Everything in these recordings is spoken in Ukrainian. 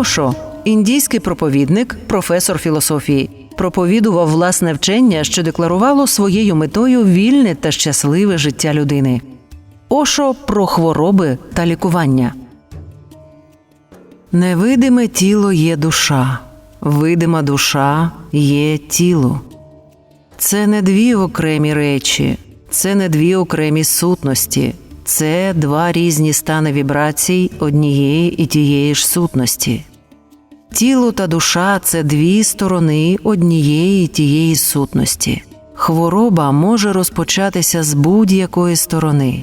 Ошо, індійський проповідник, професор філософії, проповідував власне вчення, що декларувало своєю метою вільне та щасливе життя людини. Ошо про хвороби та лікування. Невидиме тіло є душа, видима душа є тіло. Це не дві окремі речі, це не дві окремі сутності, це два різні стани вібрацій однієї і тієї ж сутності. Тіло та душа це дві сторони однієї тієї сутності. Хвороба може розпочатися з будь-якої сторони.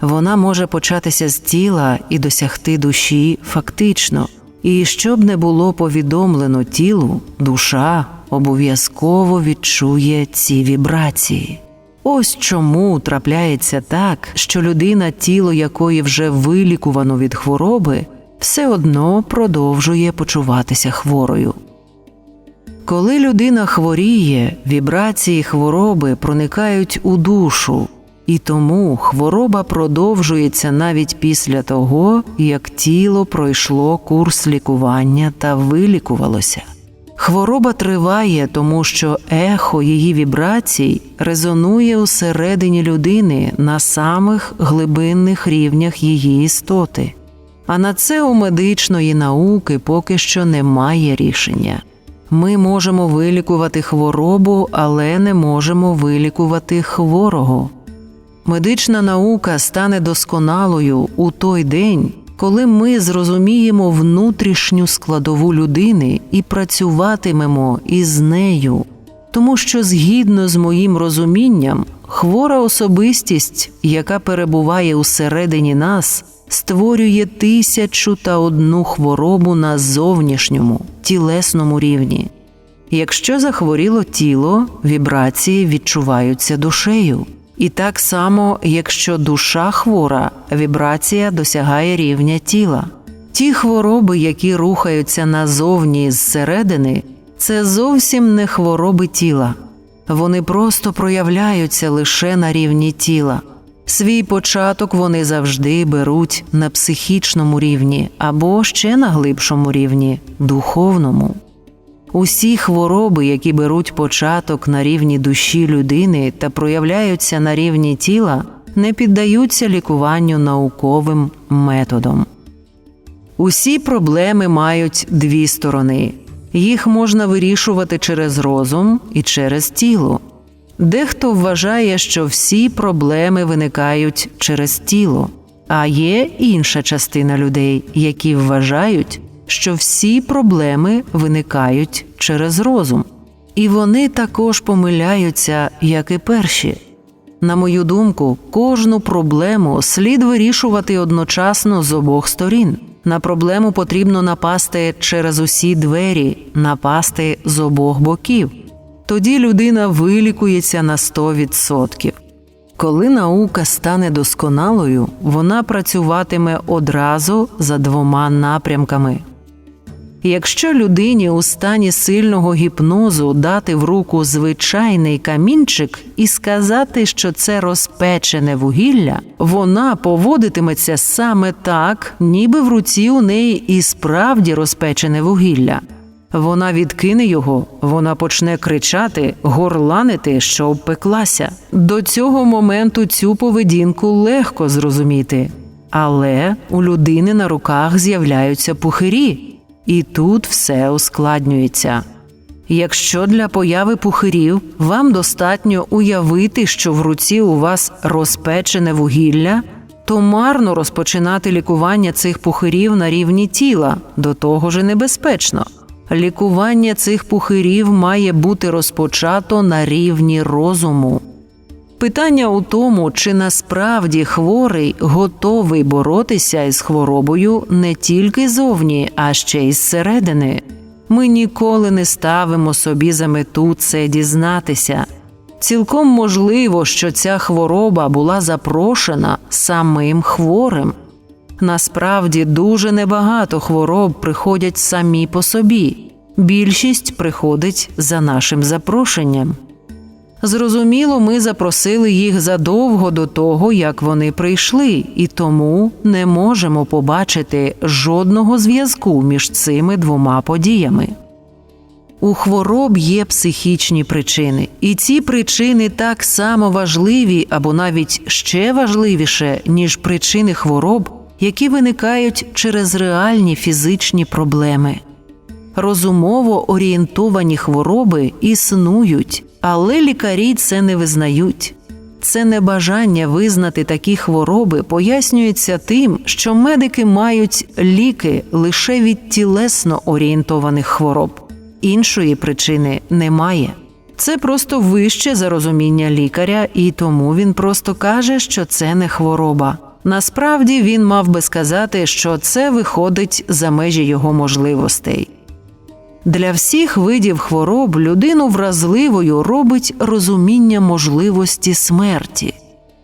Вона може початися з тіла і досягти душі фактично. І щоб не було повідомлено тілу, душа обов'язково відчує ці вібрації. Ось чому трапляється так, що людина, тіло якої вже вилікувано від хвороби, все одно продовжує почуватися хворою. Коли людина хворіє, вібрації хвороби проникають у душу, і тому хвороба продовжується навіть після того, як тіло пройшло курс лікування та вилікувалося. Хвороба триває, тому що ехо її вібрацій резонує усередині людини на самих глибинних рівнях її істоти. А на це у медичної науки поки що немає рішення. Ми можемо вилікувати хворобу, але не можемо вилікувати хворого. Медична наука стане досконалою у той день, коли ми зрозуміємо внутрішню складову людини і працюватимемо із нею, тому що згідно з моїм розумінням, хвора особистість, яка перебуває усередині нас, створює тисячу та одну хворобу на зовнішньому тілесному рівні. Якщо захворіло тіло, вібрації відчуваються душею. І так само, якщо душа хвора, вібрація досягає рівня тіла. Ті хвороби, які рухаються назовні зсередини, це зовсім не хвороби тіла, вони просто проявляються лише на рівні тіла. Свій початок вони завжди беруть на психічному рівні або ще на глибшому рівні духовному. Усі хвороби, які беруть початок на рівні душі людини та проявляються на рівні тіла, не піддаються лікуванню науковим методом. Усі проблеми мають дві сторони їх можна вирішувати через розум і через тіло. Дехто вважає, що всі проблеми виникають через тіло, а є інша частина людей, які вважають, що всі проблеми виникають через розум, і вони також помиляються, як і перші. На мою думку, кожну проблему слід вирішувати одночасно з обох сторін. На проблему потрібно напасти через усі двері, напасти з обох боків. Тоді людина вилікується на 100%. Коли наука стане досконалою, вона працюватиме одразу за двома напрямками. Якщо людині у стані сильного гіпнозу дати в руку звичайний камінчик і сказати, що це розпечене вугілля, вона поводитиметься саме так, ніби в руці у неї і справді розпечене вугілля. Вона відкине його, вона почне кричати, горланити, що обпеклася. До цього моменту цю поведінку легко зрозуміти. Але у людини на руках з'являються пухирі. І тут все ускладнюється. Якщо для появи пухирів вам достатньо уявити, що в руці у вас розпечене вугілля, то марно розпочинати лікування цих пухирів на рівні тіла, до того ж небезпечно. Лікування цих пухирів має бути розпочато на рівні розуму. Питання у тому, чи насправді хворий готовий боротися із хворобою не тільки зовні, а ще й зсередини. Ми ніколи не ставимо собі за мету це дізнатися. Цілком можливо, що ця хвороба була запрошена самим хворим. Насправді дуже небагато хвороб приходять самі по собі, більшість приходить за нашим запрошенням. Зрозуміло, ми запросили їх задовго до того, як вони прийшли, і тому не можемо побачити жодного зв'язку між цими двома подіями. У хвороб є психічні причини, і ці причини так само важливі або навіть ще важливіше, ніж причини хвороб, які виникають через реальні фізичні проблеми. Розумово орієнтовані хвороби існують, але лікарі це не визнають. Це небажання визнати такі хвороби пояснюється тим, що медики мають ліки лише від тілесно орієнтованих хвороб. Іншої причини немає. Це просто вище за розуміння лікаря, і тому він просто каже, що це не хвороба. Насправді він мав би сказати, що це виходить за межі його можливостей. Для всіх видів хвороб людину вразливою робить розуміння можливості смерті.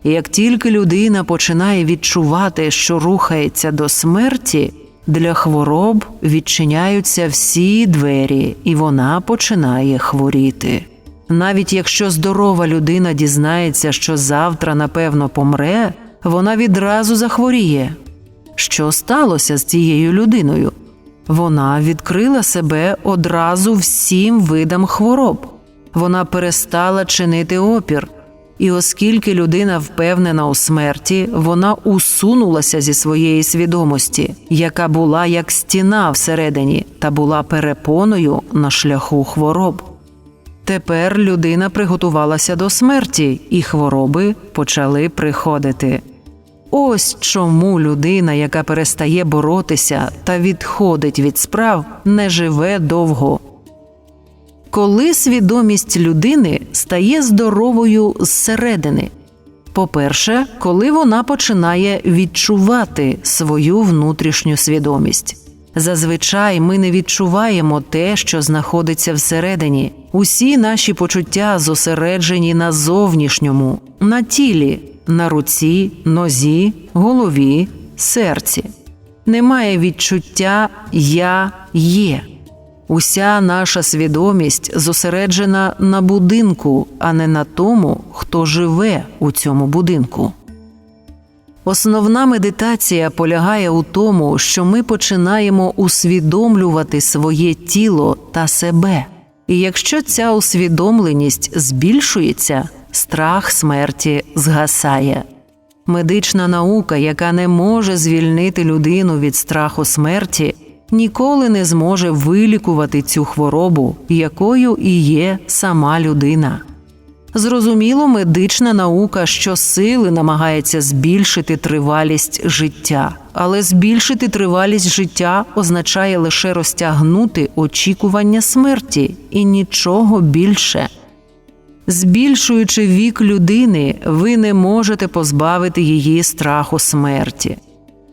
Як тільки людина починає відчувати, що рухається до смерті, для хвороб відчиняються всі двері, і вона починає хворіти. Навіть якщо здорова людина дізнається, що завтра напевно помре, вона відразу захворіє. Що сталося з цією людиною? Вона відкрила себе одразу всім видам хвороб. Вона перестала чинити опір. І оскільки людина впевнена у смерті, вона усунулася зі своєї свідомості, яка була як стіна всередині та була перепоною на шляху хвороб. Тепер людина приготувалася до смерті, і хвороби почали приходити. Ось чому людина, яка перестає боротися та відходить від справ, не живе довго. Коли свідомість людини стає здоровою зсередини. По-перше, коли вона починає відчувати свою внутрішню свідомість. Зазвичай ми не відчуваємо те, що знаходиться всередині. Усі наші почуття зосереджені на зовнішньому, на тілі, на руці, нозі, голові, серці. Немає відчуття Я є. Уся наша свідомість зосереджена на будинку, а не на тому, хто живе у цьому будинку. Основна медитація полягає у тому, що ми починаємо усвідомлювати своє тіло та себе. І якщо ця усвідомленість збільшується, страх смерті згасає. Медична наука, яка не може звільнити людину від страху смерті, ніколи не зможе вилікувати цю хворобу, якою і є сама людина. Зрозуміло, медична наука щосили намагається збільшити тривалість життя, але збільшити тривалість життя означає лише розтягнути очікування смерті і нічого більше. Збільшуючи вік людини, ви не можете позбавити її страху смерті.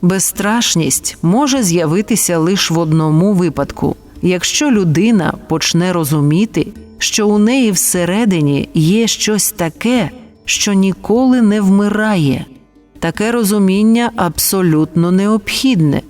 Безстрашність може з'явитися лише в одному випадку, якщо людина почне розуміти, що у неї всередині є щось таке, що ніколи не вмирає. Таке розуміння абсолютно необхідне.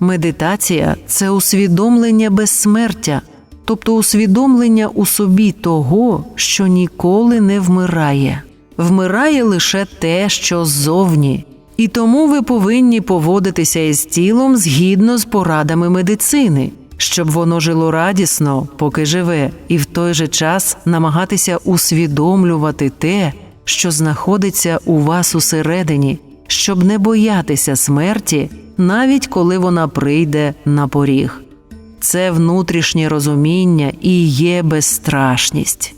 Медитація це усвідомлення безсмертя, тобто усвідомлення у собі того, що ніколи не вмирає, вмирає лише те, що ззовні. І тому ви повинні поводитися із тілом згідно з порадами медицини, щоб воно жило радісно, поки живе, і в той же час намагатися усвідомлювати те, що знаходиться у вас усередині, щоб не боятися смерті, навіть коли вона прийде на поріг. Це внутрішнє розуміння і є безстрашність.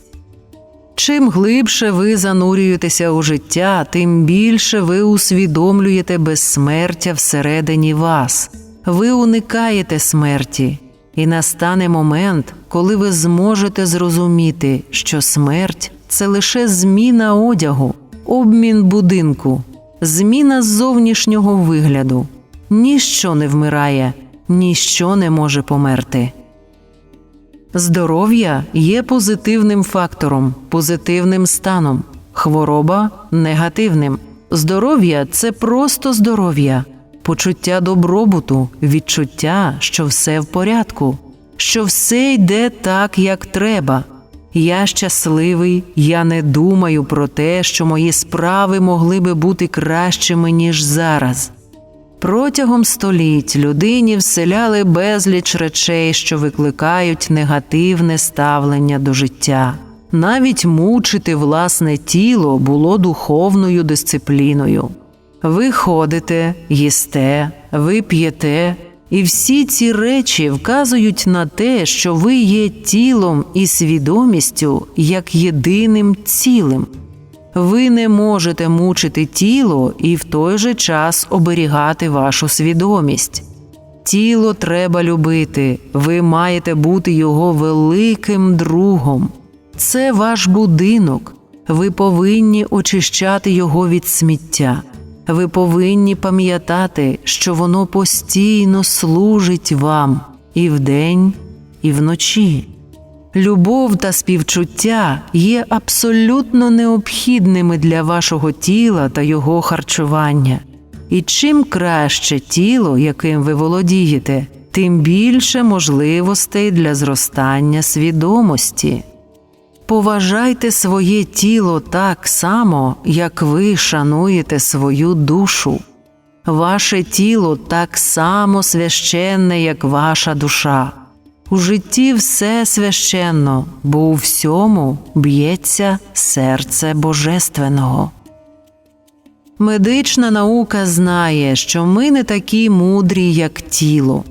Чим глибше ви занурюєтеся у життя, тим більше ви усвідомлюєте безсмертя всередині вас. Ви уникаєте смерті, і настане момент, коли ви зможете зрозуміти, що смерть це лише зміна одягу, обмін будинку, зміна зовнішнього вигляду. Ніщо не вмирає, ніщо не може померти. Здоров'я є позитивним фактором, позитивним станом, хвороба негативним. Здоров'я це просто здоров'я, почуття добробуту, відчуття, що все в порядку, що все йде так, як треба. Я щасливий, я не думаю про те, що мої справи могли би бути кращими, ніж зараз. Протягом століть людині вселяли безліч речей, що викликають негативне ставлення до життя. Навіть мучити власне тіло було духовною дисципліною. Ви ходите, їсте, ви п'єте, і всі ці речі вказують на те, що ви є тілом і свідомістю як єдиним цілим. Ви не можете мучити тіло і в той же час оберігати вашу свідомість. Тіло треба любити, ви маєте бути його великим другом. Це ваш будинок. Ви повинні очищати його від сміття. Ви повинні пам'ятати, що воно постійно служить вам і вдень, і вночі. Любов та співчуття є абсолютно необхідними для вашого тіла та його харчування. І чим краще тіло, яким ви володієте, тим більше можливостей для зростання свідомості. Поважайте своє тіло так само, як ви шануєте свою душу. Ваше тіло так само священне, як ваша душа. У житті все священно, бо у всьому б'ється серце Божественного. Медична наука знає, що ми не такі мудрі, як тіло.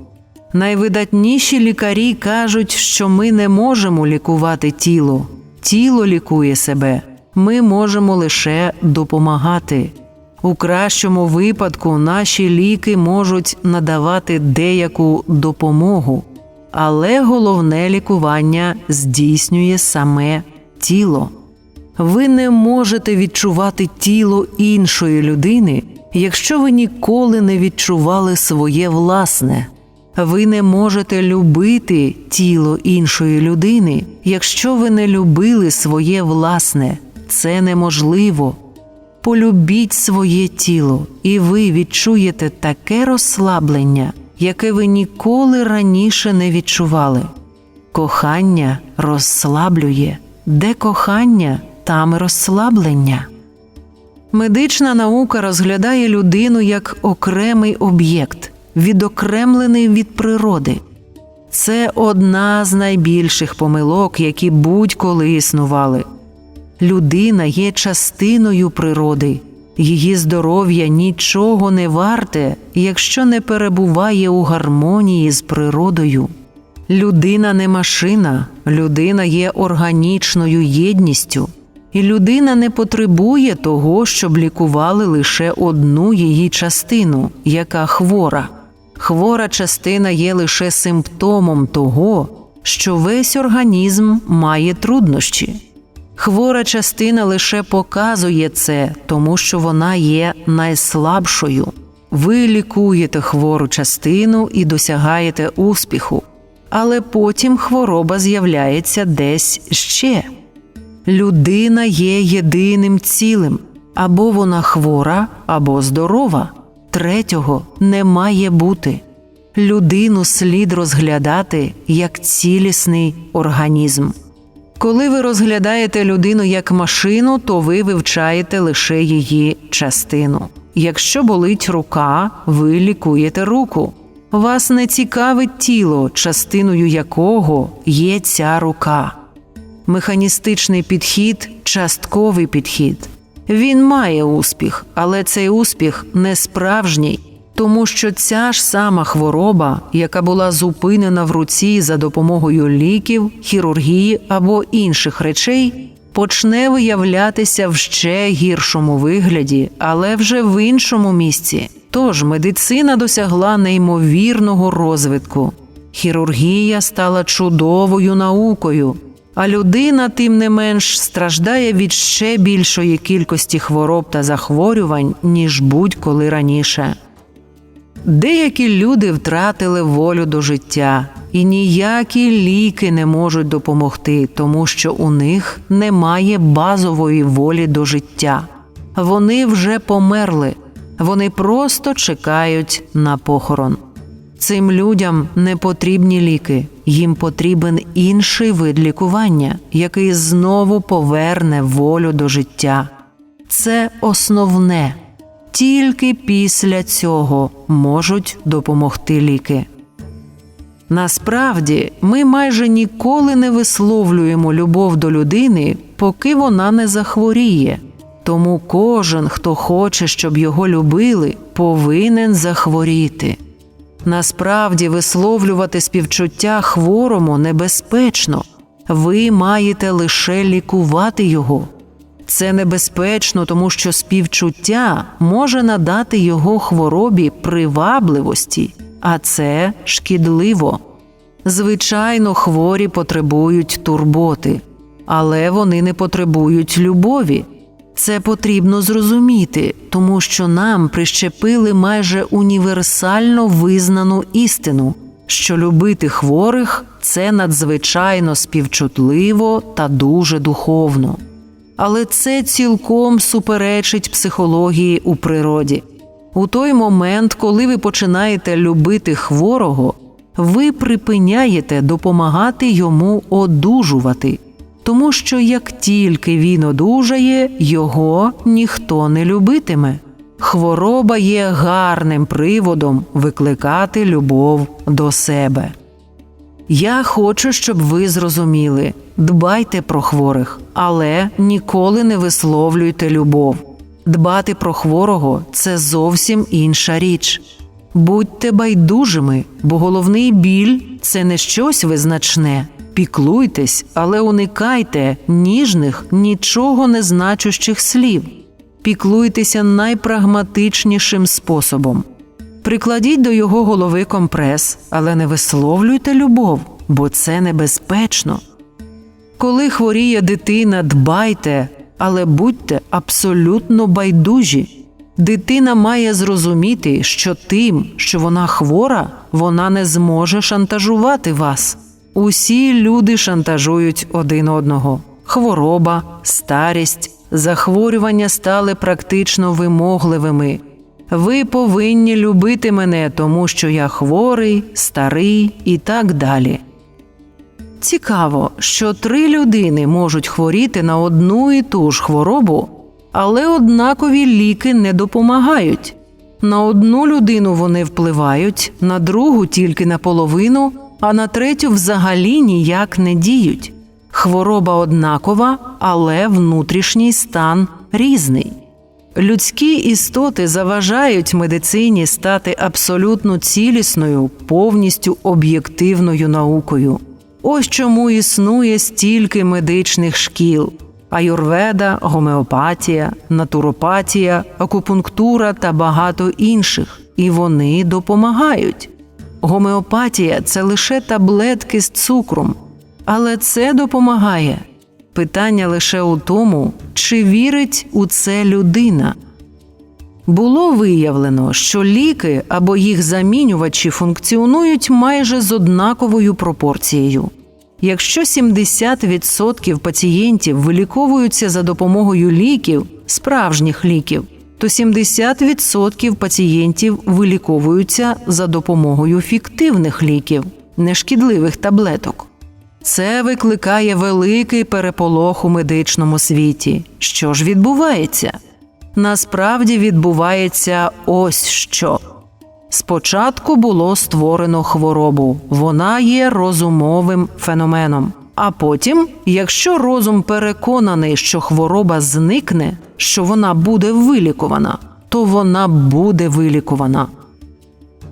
Найвидатніші лікарі кажуть, що ми не можемо лікувати тіло, тіло лікує себе, ми можемо лише допомагати. У кращому випадку наші ліки можуть надавати деяку допомогу, але головне лікування здійснює саме тіло. Ви не можете відчувати тіло іншої людини, якщо ви ніколи не відчували своє власне. Ви не можете любити тіло іншої людини, якщо ви не любили своє власне. Це неможливо. Полюбіть своє тіло, і ви відчуєте таке розслаблення, яке ви ніколи раніше не відчували. Кохання розслаблює, де кохання, там розслаблення. Медична наука розглядає людину як окремий об'єкт, відокремлений від природи. Це одна з найбільших помилок, які будь-коли існували. Людина є частиною природи, її здоров'я нічого не варте, якщо не перебуває у гармонії з природою. Людина не машина, людина є органічною єдністю, і людина не потребує того, щоб лікували лише одну її частину, яка хвора. Хвора частина є лише симптомом того, що весь організм має труднощі. Хвора частина лише показує це, тому що вона є найслабшою. Ви лікуєте хвору частину і досягаєте успіху, але потім хвороба з'являється десь ще. Людина є єдиним цілим, або вона хвора, або здорова. Третього не має бути. Людину слід розглядати як цілісний організм. Коли ви розглядаєте людину як машину, то ви вивчаєте лише її частину. Якщо болить рука, ви лікуєте руку. Вас не цікавить тіло, частиною якого є ця рука. Механістичний підхід частковий підхід. Він має успіх, але цей успіх не справжній, тому що ця ж сама хвороба, яка була зупинена в руці за допомогою ліків, хірургії або інших речей, почне виявлятися в ще гіршому вигляді, але вже в іншому місці. Тож медицина досягла неймовірного розвитку. Хірургія стала чудовою наукою, а людина, тим не менш, страждає від ще більшої кількості хвороб та захворювань, ніж будь-коли раніше. Деякі люди втратили волю до життя, і ніякі ліки не можуть допомогти, тому що у них немає базової волі до життя. Вони вже померли, вони просто чекають на похорон. Цим людям не потрібні ліки, їм потрібен інший вид лікування, який знову поверне волю до життя. Це основне. Тільки після цього можуть допомогти ліки. Насправді, ми майже ніколи не висловлюємо любов до людини, поки вона не захворіє. Тому кожен, хто хоче, щоб його любили, повинен захворіти. Насправді, висловлювати співчуття хворому небезпечно. Ви маєте лише лікувати його. Це небезпечно, тому що співчуття може надати його хворобі привабливості, а це шкідливо. Звичайно, хворі потребують турботи, але вони не потребують любові. Це потрібно зрозуміти, тому що нам прищепили майже універсально визнану істину, що любити хворих це надзвичайно співчутливо та дуже духовно. Але це цілком суперечить психології у природі. У той момент, коли ви починаєте любити хворого, ви припиняєте допомагати йому одужувати, тому що як тільки він одужає, його ніхто не любитиме. Хвороба є гарним приводом викликати любов до себе. Я хочу, щоб ви зрозуміли дбайте про хворих, але ніколи не висловлюйте любов. Дбати про хворого це зовсім інша річ. Будьте байдужими, бо головний біль це не щось визначне. Піклуйтесь, але уникайте ніжних, нічого не значущих слів. Піклуйтеся найпрагматичнішим способом. Прикладіть до його голови компрес, але не висловлюйте любов, бо це небезпечно. Коли хворіє дитина, дбайте, але будьте абсолютно байдужі. Дитина має зрозуміти, що тим, що вона хвора, вона не зможе шантажувати вас. Усі люди шантажують один одного. Хвороба, старість, захворювання стали практично вимогливими. Ви повинні любити мене, тому що я хворий, старий і так далі. Цікаво, що три людини можуть хворіти на одну і ту ж хворобу, але однакові ліки не допомагають. На одну людину вони впливають, на другу тільки наполовину, а на третю взагалі ніяк не діють. Хвороба однакова, але внутрішній стан різний. Людські істоти заважають медицині стати абсолютно цілісною, повністю об'єктивною наукою. Ось чому існує стільки медичних шкіл: аюрведа, гомеопатія, натуропатія, акупунктура та багато інших, і вони допомагають. Гомеопатія це лише таблетки з цукром, але це допомагає. Питання лише у тому, чи вірить у це людина. Було виявлено, що ліки або їх замінювачі функціонують майже з однаковою пропорцією. Якщо 70% пацієнтів виліковуються за допомогою ліків, справжніх ліків, то 70% пацієнтів виліковуються за допомогою фіктивних ліків, нешкідливих таблеток. Це викликає великий переполох у медичному світі. Що ж відбувається? Насправді відбувається ось що. Спочатку було створено хворобу, вона є розумовим феноменом. А потім, якщо розум переконаний, що хвороба зникне, що вона буде вилікувана, то вона буде вилікувана.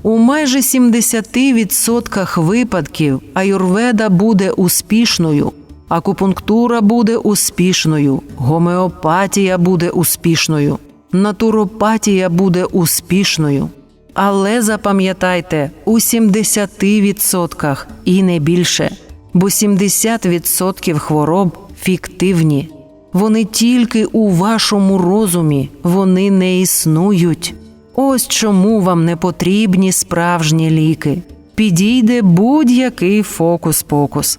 У майже 70% випадків аюрведа буде успішною, акупунктура буде успішною, гомеопатія буде успішною, натуропатія буде успішною. Але запам'ятайте, у 70% і не більше, бо 70% хвороб фіктивні. Вони тільки у вашому розумі, вони не існують. Ось чому вам не потрібні справжні ліки. Підійде будь-який фокус-покус.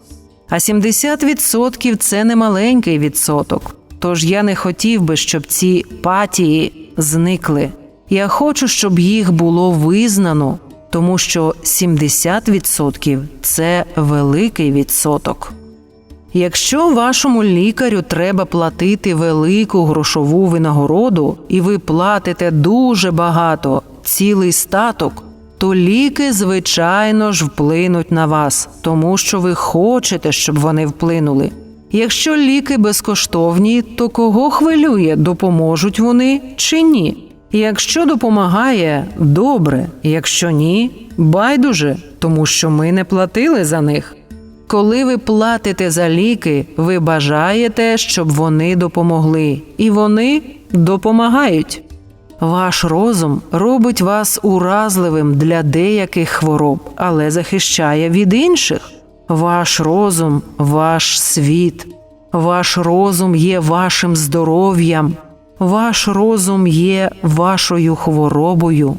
А 70% це не маленький відсоток. Тож я не хотів би, щоб ці патії зникли. Я хочу, щоб їх було визнано, тому що 70% – це великий відсоток. Якщо вашому лікарю треба платити велику грошову винагороду, і ви платите дуже багато, цілий статок, то ліки, звичайно ж, вплинуть на вас, тому що ви хочете, щоб вони вплинули. Якщо ліки безкоштовні, то кого хвилює, допоможуть вони чи ні? Якщо допомагає, добре, якщо ні, байдуже, тому що ми не платили за них. Коли ви платите за ліки, ви бажаєте, щоб вони допомогли, і вони допомагають. Ваш розум робить вас уразливим для деяких хвороб, але захищає від інших. Ваш розум, ваш світ, ваш розум є вашим здоров'ям, ваш розум є вашою хворобою.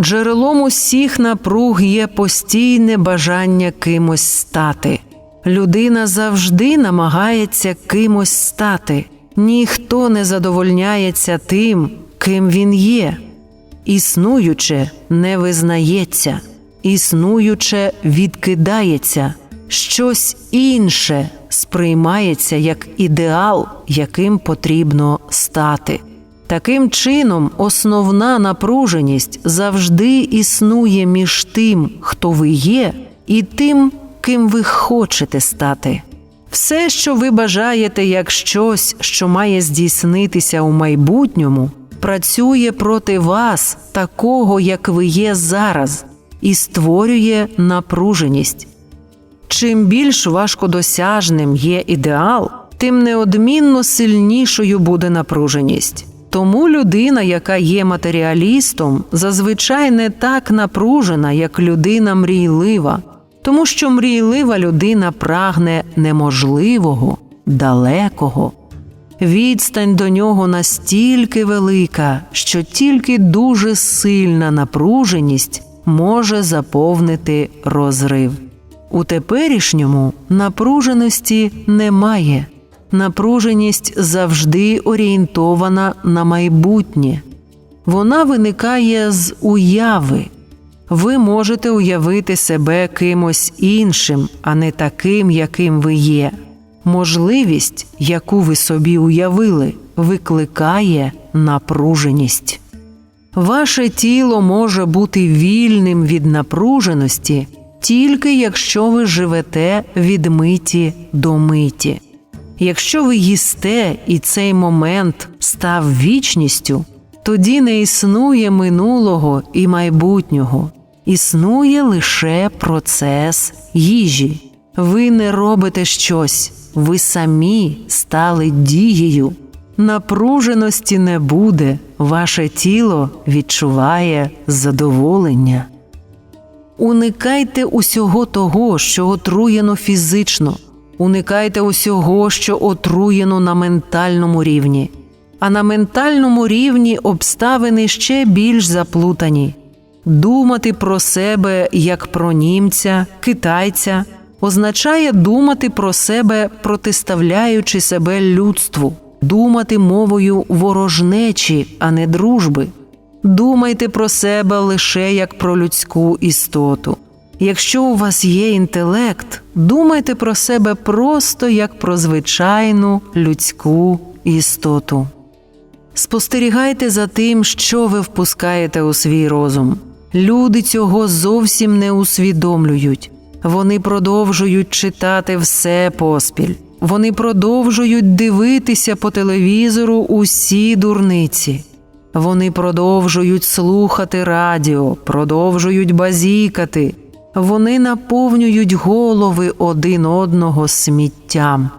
Джерелом усіх напруг є постійне бажання кимось стати. Людина завжди намагається кимось стати, ніхто не задовольняється тим, ким він є. Існуюче не визнається, існуюче відкидається, щось інше сприймається як ідеал, яким потрібно стати. Таким чином, основна напруженість завжди існує між тим, хто ви є, і тим, ким ви хочете стати. Все, що ви бажаєте як щось, що має здійснитися у майбутньому, працює проти вас, такого, як ви є зараз, і створює напруженість. Чим більш важкодосяжним є ідеал, тим неодмінно сильнішою буде напруженість. Тому людина, яка є матеріалістом, зазвичай не так напружена, як людина мрійлива, тому що мрійлива людина прагне неможливого, далекого. Відстань до нього настільки велика, що тільки дуже сильна напруженість може заповнити розрив. У теперішньому напруженості немає. Напруженість завжди орієнтована на майбутнє. Вона виникає з уяви. Ви можете уявити себе кимось іншим, а не таким, яким ви є. Можливість, яку ви собі уявили, викликає напруженість. Ваше тіло може бути вільним від напруженості тільки якщо ви живете від миті до миті. Якщо ви їсте і цей момент став вічністю, тоді не існує минулого і майбутнього, існує лише процес їжі. Ви не робите щось, ви самі стали дією. Напруженості не буде, ваше тіло відчуває задоволення. Уникайте усього того, що отруєно фізично, уникайте усього, що отруєно на ментальному рівні, а на ментальному рівні обставини ще більш заплутані. Думати про себе як про німця, китайця означає думати про себе, протиставляючи себе людству, думати мовою ворожнечі, а не дружби. Думайте про себе лише як про людську істоту. Якщо у вас є інтелект, думайте про себе просто як про звичайну людську істоту. Спостерігайте за тим, що ви впускаєте у свій розум. Люди цього зовсім не усвідомлюють. Вони продовжують читати все поспіль. Вони продовжують дивитися по телевізору усі дурниці. Вони продовжують слухати радіо, продовжують базікати, вони наповнюють голови один одного сміттям.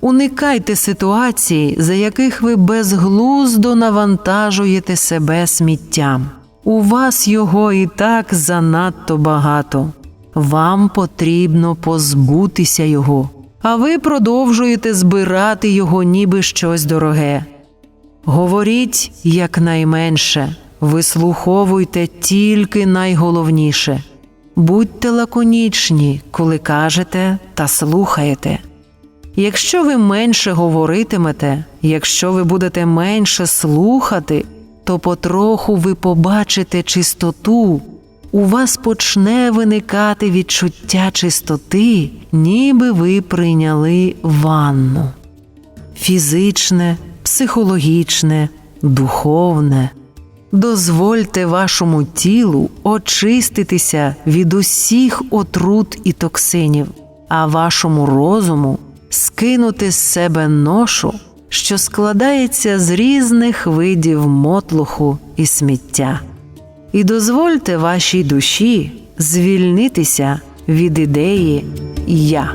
Уникайте ситуацій, за яких ви безглуздо навантажуєте себе сміттям. У вас його і так занадто багато. Вам потрібно позбутися його, а ви продовжуєте збирати його, ніби щось дороге. Говоріть якнайменше, вислуховуйте тільки найголовніше. Будьте лаконічні, коли кажете та слухаєте. Якщо ви менше говоритимете, якщо ви будете менше слухати, то потроху ви побачите чистоту, у вас почне виникати відчуття чистоти, ніби ви прийняли ванну. Фізичне, психологічне, духовне. Дозвольте вашому тілу очиститися від усіх отрут і токсинів, а вашому розуму скинути з себе ношу, що складається з різних видів мотлуху і сміття. І дозвольте вашій душі звільнитися від ідеї Я.